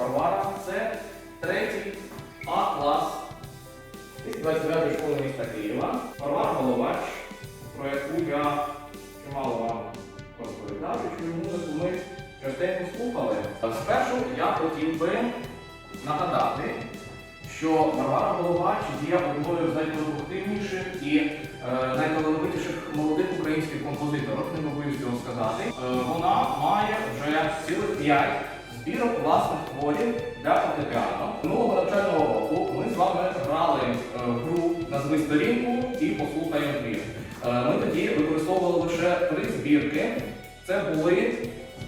Варвара це третій А клас 29 школи міста Києва. Варвара Головач, про яку я чимало вам розповідав, чую музику ми частенько слухали. Спершу я хотів би нагадати, що Варвара Головач є одною з найпродуктивніших і е, найталановитіших молодих українських композиторів, не побоюсь цього сказати. Е, вона має вже цілих п'ять збірок власних творів для фортепіано. Минулого навчального року ми з вами грали е, гру Назви сторінку і послухаємо твір. Е, Ми тоді використовували лише три збірки. Це були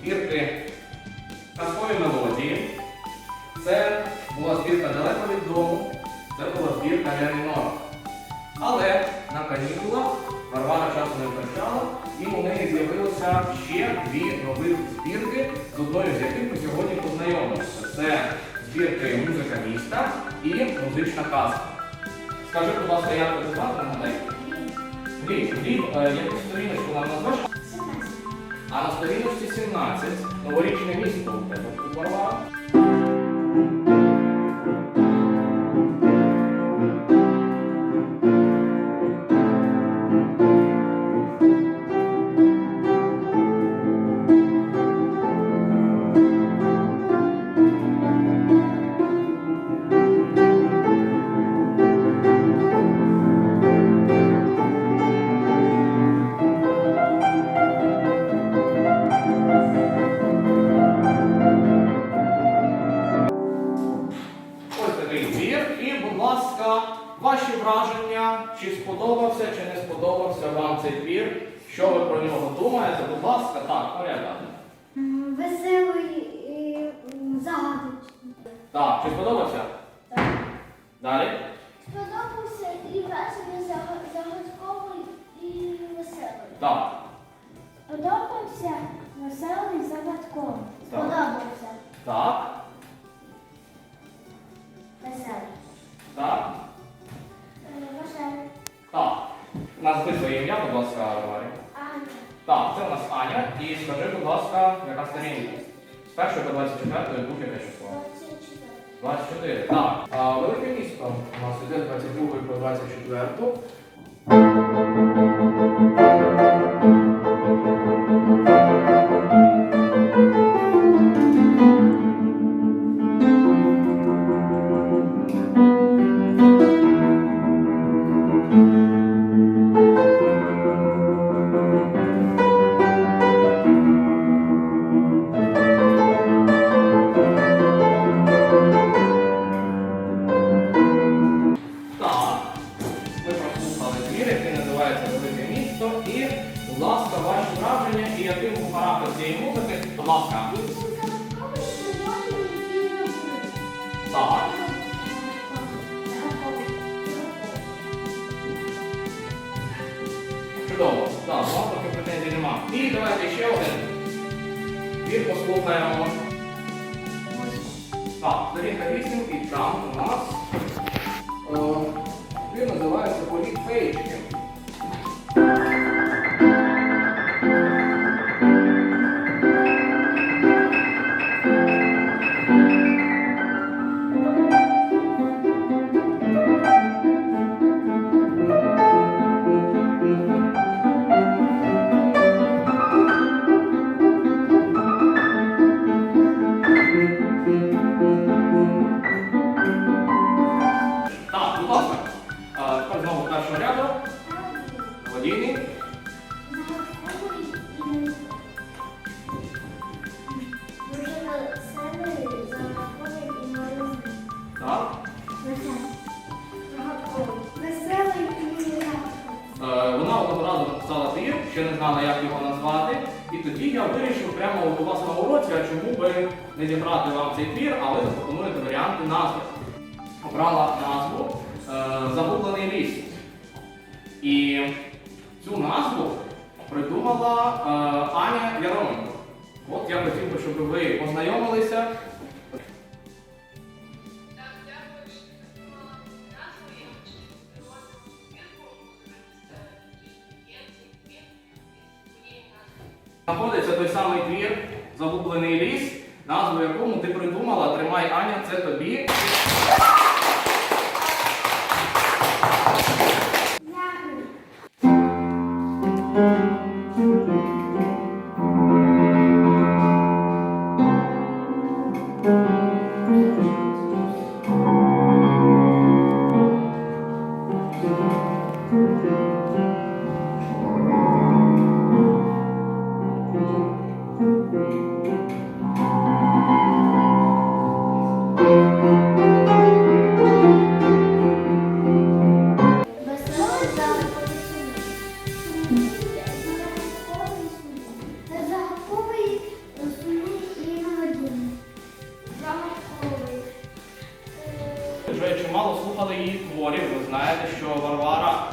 збірки казкової мелодії. Це була збірка далеко від дому, це була збірка Ля часу і у неї з'явилося ще дві нових збірки, з одною з яких ми сьогодні познайомимося. Це збірки Музика міста і музична казка. Скажи, будь ласка, як тебе звати, нагадай? Гліб, Гліб, яку сторіночку нам назвеш? А на сторіночці 17 новорічне місто у тебе тут Варвара. Сподобався вам цей твір? Що ви про нього думаєте? Будь ласка, так, порядок. Веселий і загадочний. Так, чи сподобався? Так. Далі. Сподобався і веселий, загадковий і веселий. Так. Сподобався веселий ласка, Варварі. Аня. Так, це у нас Аня. І скажи, будь ласка, яка сторінка? З 1 до 24 будь-яке число. 24. 24. Так. А велике місто у нас іде з 22 по 24. І яким був характер цієї музики. Будь ласка. І розумний. Так. Чудово. Так, вас претензій нема. І давайте ще один. Твір послухаємо. Так, сторінка 8 і там у нас. Е, Він називається Політ Феєчки. Прямо у вас на уроці, а чому би не зібрати вам цей твір, але запропонуєте варіанти назви. Обрала назву е, Загублений ліс. І цю назву придумала е, Аня Яроменко. От я хотів би, щоб ви познайомилися. Знаходиться той самий твір Загублений ліс, назву якому ти придумала Тримай Аня, це тобі. Дякую. Вже чимало слухали її творів. Ви знаєте, що Варвара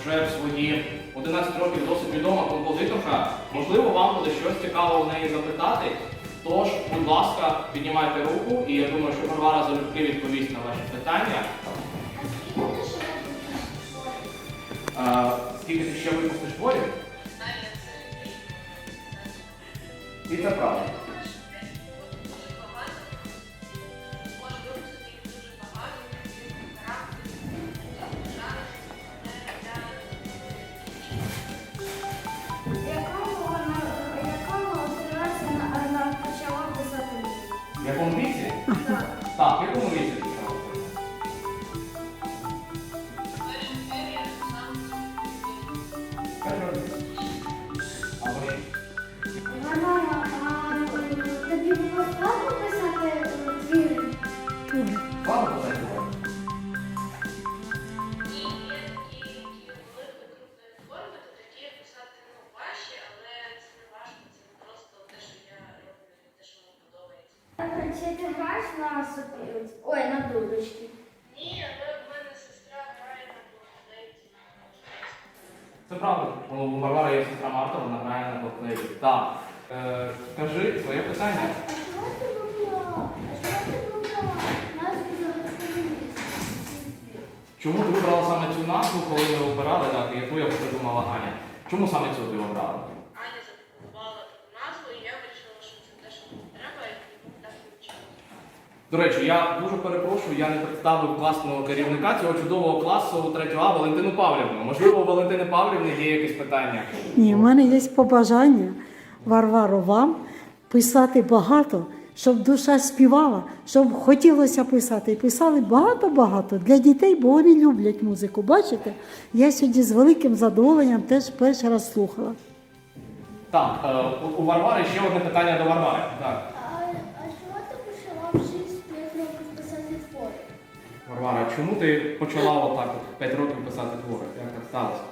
вже в свої 11 років досить відома композиторка. Можливо, вам буде щось цікаве у неї запитати. Тож, будь ласка, піднімайте руку, і я думаю, що Варвара залюбки відповість на ваші питання. Скільки ти ще випустиш Е, скільки ти ще випустиш творів? І це правда. Це правда. У Варвари є сестра Марта, вона грає на блокнеті. Так. Е, кажи своє питання. Чому ти вибрала саме цю назву, коли ми обирали, так, яку я придумала Аня? Чому саме цю ти обрала? Аня запропонувала таку назву, і я вирішила, що це те, що мені треба, і тому так вивчила. До речі, я дуже перепрошую, я не представив класного керівника цього чудового класу 3 А Валентину Павлівну. Можливо, у Валентини Павлівни є якісь питання. Ні, в мене є побажання, Варваро, вам писати багато, щоб душа співала, щоб хотілося писати. І писали багато-багато для дітей, бо вони люблять музику. Бачите? Я сьогодні з великим задоволенням теж перший раз слухала. Так, е, у- у Варвари ще одне питання до Варвари. Так. Варвара, чому ти почала отак от 5 років писати твори? Як так сталося?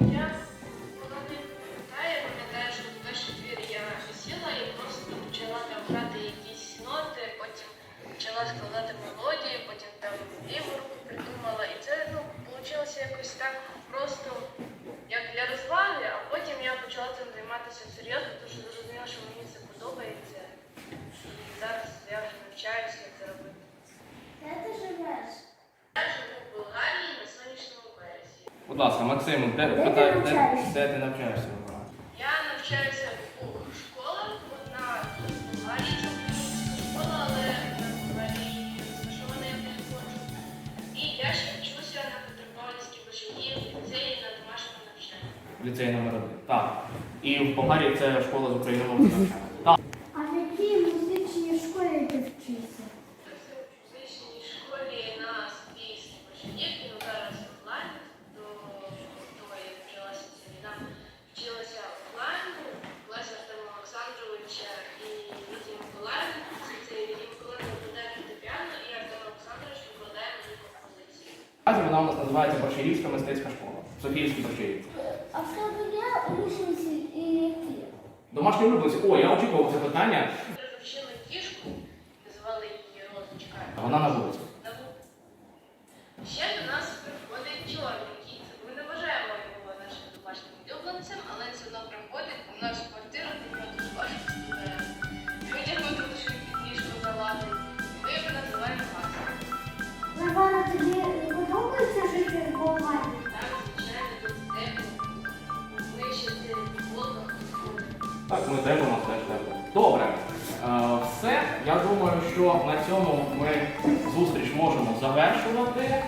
Ну, пам'ятаю, що в перший твір я сіла і просто почала там якісь ноти, потім почала складати мелодії, потім там придумала. І це ну, вийшло якось так просто як для розваги, а потім я почала цим займатися серйозно, тому що зрозуміла, що мені це подобається. І зараз я вже навчаюся, як це робити. Де ти живеш? Я живу в Болгарії на сонячному березі. Будь ласка, Максим, де, Де ти де, навчаєшся? де ти навчаєшся? Я навчаюся у школах, одна в Болгарії, це українська школа, але в Болгарії розташована я не хочу. І я ще вчуся на Петропавлівській башені в ліцеї на домашньому навчанні. Ліцей номер один. Так. І в Болгарії це школа з україномовного навчання. У нас називається Борщаївська мистецька школа. Софіївський Борщаївці. А в тебе є улюбленці і які? Домашні улюбленці. О, я очікував це питання. Привчили кішку, називали її Розочка. А Вона. На вулиці. Я думаю, що на цьому ми зустріч можемо завершувати.